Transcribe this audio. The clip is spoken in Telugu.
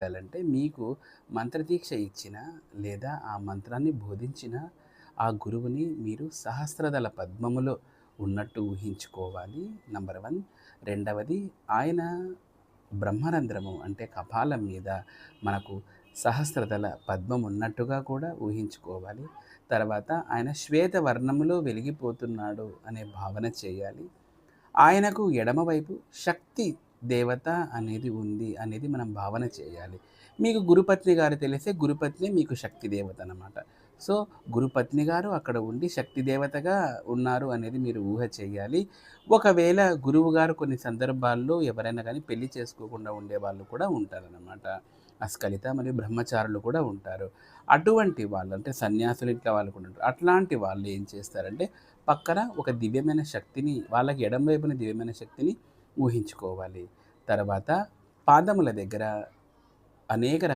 చేయాలంటే మీకు మంత్రదీక్ష ఇచ్చిన లేదా ఆ మంత్రాన్ని బోధించిన ఆ గురువుని మీరు సహస్రదళ పద్మములో ఉన్నట్టు ఊహించుకోవాలి. Number one. రెండవది ఆయన బ్రహ్మరంధ్రము అంటే కపాలం మీద మనకు సహస్రదళ పద్మం ఉన్నట్టుగా కూడా ఊహించుకోవాలి. తర్వాత ఆయన శ్వేత వర్ణములో వెలిగిపోతున్నాడు అనే భావన చేయాలి. ఆయనకు ఎడమవైపు శక్తి దేవత అనేది ఉంది అనేది మనం భావన చేయాలి. మీకు గురుపత్ని గారు తెలిస్తే గురుపత్ని మీకు శక్తి దేవత అనమాట సో గురుపత్ని గారు అక్కడ ఉండి శక్తి దేవతగా ఉన్నారు అనేది మీరు ఊహ చేయాలి. ఒకవేళ గురువు గారు కొన్ని సందర్భాల్లో ఎవరైనా కానీ పెళ్ళి చేసుకోకుండా ఉండే వాళ్ళు కూడా ఉంటారనమాట అస్కలిత మరియు బ్రహ్మచారులు కూడా ఉంటారు. అటువంటి వాళ్ళు అంటే సన్యాసులు ఇట్లా వాళ్ళు కూడా ఉంటారు. అట్లాంటి వాళ్ళు ఏం చేస్తారంటే పక్కన ఒక దివ్యమైన శక్తిని వాళ్ళకి ఎడం వైపున దివ్యమైన శక్తిని ఊహించుకోవాలి. తర్వాత పాదముల దగ్గర అనేక